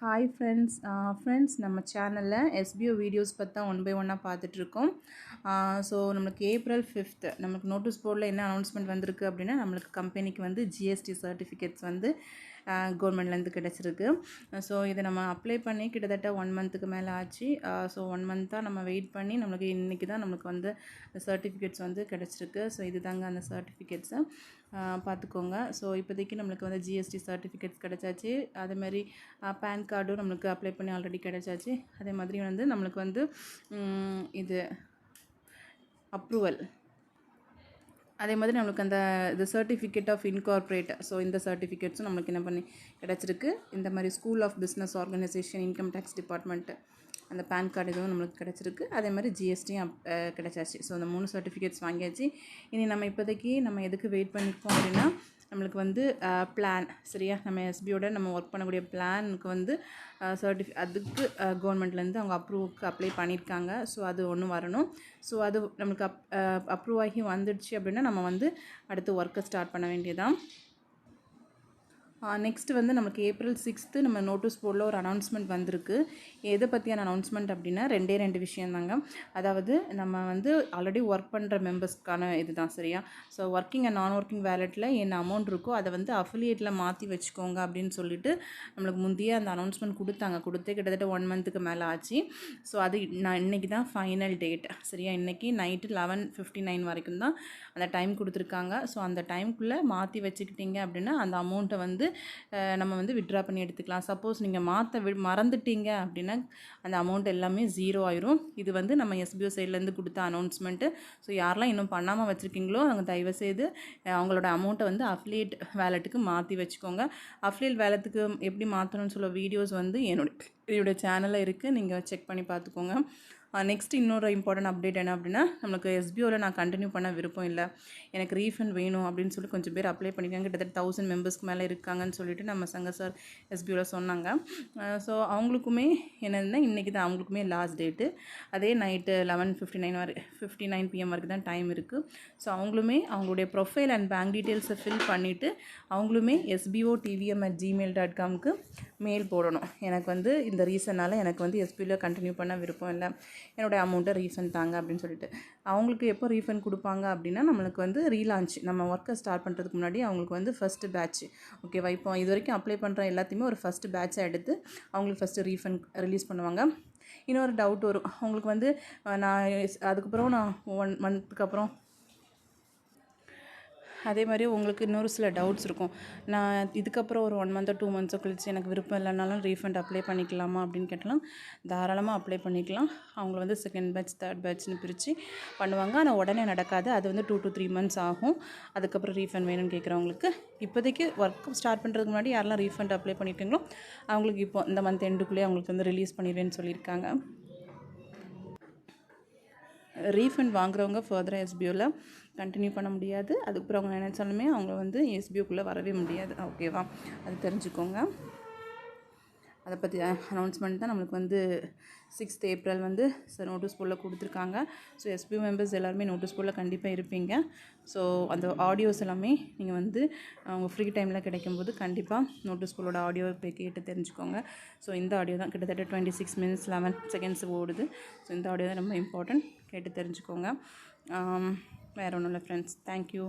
Hi friends friends நம்ம சேனலில் SPO videos பற்றி தான் ஒன் பை ஒன்னாக பார்த்துட்ருக்கோம். ஸோ நம்மளுக்கு ஏப்ரல் ஃபிஃப்த்து நம்மளுக்கு நோட்டீஸ் போர்டில் என்ன அனௌன்ஸ்மெண்ட் வந்திருக்கு அப்படின்னா நம்மளுக்கு கம்பெனிக்கு வந்து ஜிஎஸ்டி சர்டிஃபிகேட்ஸ் வந்து கவர்மெண்ட்லேருந்து கிடச்சிருக்கு. ஸோ இதை நம்ம அப்ளை பண்ணி கிட்டத்தட்ட ஒன் மந்த்துக்கு மேலே ஆச்சு. ஸோ ஒன் மந்த்தாக நம்ம வெயிட் பண்ணி நம்மளுக்கு இன்றைக்கி தான் நம்மளுக்கு வந்து சர்டிஃபிகேட்ஸ் வந்து கிடச்சிருக்கு. ஸோ இது தாங்க அந்த சர்டிஃபிகேட்ஸை பார்த்துக்கோங்க ஸோ இப்போதைக்கு நம்மளுக்கு வந்து ஜிஎஸ்டி சர்டிஃபிகேட்ஸ் கிடச்சாச்சு. அதேமாதிரி பேன் கார்டும் நம்மளுக்கு அப்ளை பண்ணி ஆல்ரெடி கிடச்சாச்சு. அதே மாதிரி வந்து நம்மளுக்கு வந்து இது அப்ரூவல் அதே மாதிரி நம்மளுக்கு அந்த இது சர்டிஃபிகேட் ஆஃப் இன்கார்பரேட் ஸோ இந்த சர்டிஃபிகேட்ஸும் நம்மளுக்கு என்ன பண்ணி கிடச்சிருக்கு. இந்த மாதிரி school of business organisation income tax department அந்த பேன் கார்டு இதுவும் நம்மளுக்கு கிடச்சிருக்கு. அதே மாதிரி ஜிஎஸ்டியும் கிடச்சாச்சு. ஸோ அந்த மூணு சர்டிஃபிகேட்ஸ் வாங்கியாச்சு. இனி நம்ம இப்போதைக்கு நம்ம எதுக்கு வெயிட் பண்ணியிருக்கோம் அப்படின்னா நம்மளுக்கு வந்து பிளான் சரியா? நம்ம எஸ்பியோட நம்ம ஒர்க் பண்ணக்கூடிய பிளானுக்கு வந்து சர்டிஃபி அதுக்கு கவர்மெண்ட்லேருந்து அவங்க அப்ரூவுக்கு அப்ளை பண்ணியிருக்காங்க. ஸோ அது ஒன்று வரணும். ஸோ அது நம்மளுக்கு அப் அப்ரூவ் ஆகி வந்துடுச்சு அப்படின்னா நம்ம வந்து அடுத்து ஒர்க்கை ஸ்டார்ட் பண்ண வேண்டியதான் நெக்ஸ்ட் வந்து நமக்கு ஏப்ரல் சிக்ஸ்த்து நம்ம நோட்டீஸ் போர்டில் ஒரு அனௌன்ஸ்மெண்ட் வந்திருக்கு. எதை பற்றியான அனௌன்ஸ்மெண்ட் அப்படின்னா ரெண்டே ரெண்டு விஷயம் தாங்க அதாவது நம்ம வந்து ஆல்ரெடி ஒர்க் பண்ணுற மெம்பர்ஸ்க்கான இதுதான் சரியா? So working and non working வேலெட்டில் என்ன அமௌண்ட் இருக்கோ அதை வந்து அஃபிலியேட்டில் மாற்றி வச்சுக்கோங்க அப்படின்னு சொல்லிட்டு நம்மளுக்கு முந்தைய அந்த அனௌன்ஸ்மெண்ட் கொடுத்தாங்க. கொடுத்து கிட்டத்தட்ட ஒன் மந்த்துக்கு மேலே ஆச்சு. ஸோ அது நான் இன்றைக்கி தான் ஃபைனல் டேட் சரியா? இன்றைக்கி நைட்டு லெவன் ஃபிஃப்டி நைன் வரைக்கும் தான் அந்த டைம் கொடுத்துருக்காங்க. ஸோ அந்த டைம்குள்ளே மாற்றி வச்சுக்கிட்டீங்க அப்படின்னா அந்த அமௌண்ட்டை வந்து வந்து நம்ம வந்து விட்ரா பண்ணி எடுத்துக்கலாம். சப்போஸ் நீங்கள் மாற்ற வி மறந்துட்டீங்க அப்படின்னா அந்த அமௌண்ட் எல்லாமே ஜீரோ ஆயிரும். இது வந்து நம்ம எஸ்பிஓ சைட்லேருந்து கொடுத்த அனௌன்ஸ்மெண்ட்டு ஸோ யாரெல்லாம் இன்னும் பண்ணாமல் வச்சுருக்கீங்களோ அவங்க தயவுசெய்து அவங்களோட அமௌண்ட்டை வந்து அஃப்லியேட் வேலெட்டுக்கு மாற்றி வச்சுக்கோங்க. அஃப்லியேட் வேலெட்டுக்கு எப்படி மாற்றணும்னு சொல்ல வீடியோஸ் வந்து என்னோட என்னோட சேனலில் இருக்குது நீங்கள் செக் பண்ணி பார்த்துக்கோங்க. நெக்ஸ்ட் இன்னொரு இம்பார்ட்டன்ட் அப்டேட் என்ன அப்படின்னா நம்மளுக்கு எஸ்பிஓவில் நான் கண்டினியூ பண்ண விருப்பம் இல்லை. எனக்கு ரீஃபண்ட் வேணும் அப்படின்னு சொல்லி கொஞ்சம் பேர் அப்ளை பண்ணிக்காங்க கிட்டத்தட்ட தௌசண்ட் மெம்பர்ஸ்க்கு மேலே இருக்காங்கன்னு சொல்லிட்டு நம்ம சங்க சார் எஸ்பிஓவில் சொன்னாங்க. ஸோ அவங்களுக்குமே என்னதுன்னா இன்றைக்கி தான் அவங்களுக்குமே லாஸ்ட் டேட்டு அதே நைட்டு லெவன் ஃபிஃப்டி நைன் வரை ஃபிஃப்டி நைன் பிஎம் வரைக்கும் தான் டைம் இருக்குது ஸோ அவங்களுமே அவங்களுடைய ப்ரொஃபைல் அண்ட் பேங்க் டீட்டெயில்ஸை ஃபில் பண்ணிவிட்டு அவங்களுமே S P O T V M at Gmail dot காம்க்கு mail போடணும். எனக்கு வந்து இந்த ரீசனால் எனக்கு வந்து எஸ்பியில் கண்டினியூ பண்ண விருப்பம் இல்லை. என்னோடய அமௌண்ட்டை ரீஃபண்ட் தாங்க அப்படின்னு சொல்லிட்டு. அவங்களுக்கு எப்போ ரீஃபண்ட் கொடுப்பாங்க அப்படின்னா நம்மளுக்கு வந்து ரீலான்ச் நம்ம ஒர்க்கை ஸ்டார்ட் பண்ணுறதுக்கு முன்னாடி அவங்களுக்கு வந்து ஃபஸ்ட்டு பேட்ச் ஓகேவா இப்போ இது வரைக்கும் அப்ளை பண்ணுற எல்லாத்தையுமே ஒரு ஃபஸ்ட்டு பேட்சாக எடுத்து அவங்களுக்கு ஃபஸ்ட்டு ரீஃபண்ட் ரிலீஸ் பண்ணுவாங்க. இன்னொரு டவுட் வரும். அவங்களுக்கு வந்து நான் அதுக்கப்புறம் நான் ஒன் மந்த்துக்கு அப்புறம் அதே மாதிரி உங்களுக்கு இன்னொரு சில டவுட்ஸ் இருக்கும். நான் இதுக்கப்புறம் ஒரு ஒன் மந்த்தோ டூ மந்த்ஸோ கழிச்சு எனக்கு விருப்பம் இல்லைனாலும் ரீஃபண்ட் அப்ளை பண்ணிக்கலாமா அப்படின்னு கேட்டாலும் தாராளமாக அப்ளை பண்ணிக்கலாம். அவங்க வந்து செகண்ட் பேட்ச் தேர்ட் பேட்ச்னு பிரித்து பண்ணுவாங்க. ஆனால் உடனே நடக்காது. அது வந்து டூ டு த்ரீ மந்த்ஸ் ஆகும். அதுக்கப்புறம் ரீஃபண்ட் வேணும்னு கேட்குறவங்களுக்கு இப்போதைக்கு ஒர்க் ஸ்டார்ட் பண்ணுறதுக்கு முன்னாடி யாரெல்லாம் ரீஃபண்ட் அப்ளை பண்ணியிருக்கீங்களோ அவங்களுக்கு இப்போ இந்த மந்த் எண்டுக்குள்ளேயே அவங்களுக்கு வந்து ரிலீஸ் பண்ணிடுவேன்னு சொல்லியிருக்காங்க. ரீஃபண்ட் வாங்குறவங்க ஃபர்தராக எஸ்பியூவில் கண்டினியூ பண்ண முடியாது. அதுக்கப்புறம் அவங்க நினச்சாலுமே அவங்க வந்து எஸ்பியூக்குள்ளே வரவே முடியாது. ஓகேவா அது தெரிஞ்சுக்கோங்க. அதை பற்றி அனௌன்ஸ்மெண்ட் தான் நம்மளுக்கு வந்து சிக்ஸ்த் ஏப்ரல் வந்து சார் நோட்டீஸ் போர்டில் கொடுத்துருக்காங்க. So S P U members எல்லாருமே நோட்டீஸ் போர்டில் கண்டிப்பாக இருப்பீங்க. ஸோ அந்த ஆடியோஸ் எல்லாமே நீங்கள் வந்து அவங்க ஃப்ரீ டைமில் கிடைக்கும்போது கண்டிப்பாக நோட்டீஸ் போர்டோட ஆடியோ போய் கேட்டு தெரிஞ்சுக்கோங்க. ஸோ இந்த ஆடியோ தான் கிட்டத்தட்ட twenty six minutes eleven seconds ஓடுது. ஸோ இந்த ஆடியோ தான் ரொம்ப இம்பார்ட்டன்ட் கேட்டு தெரிஞ்சுக்கோங்க. வேறு வேற ஒன்றும் இல்லை ஃப்ரெண்ட்ஸ் தேங்க்யூ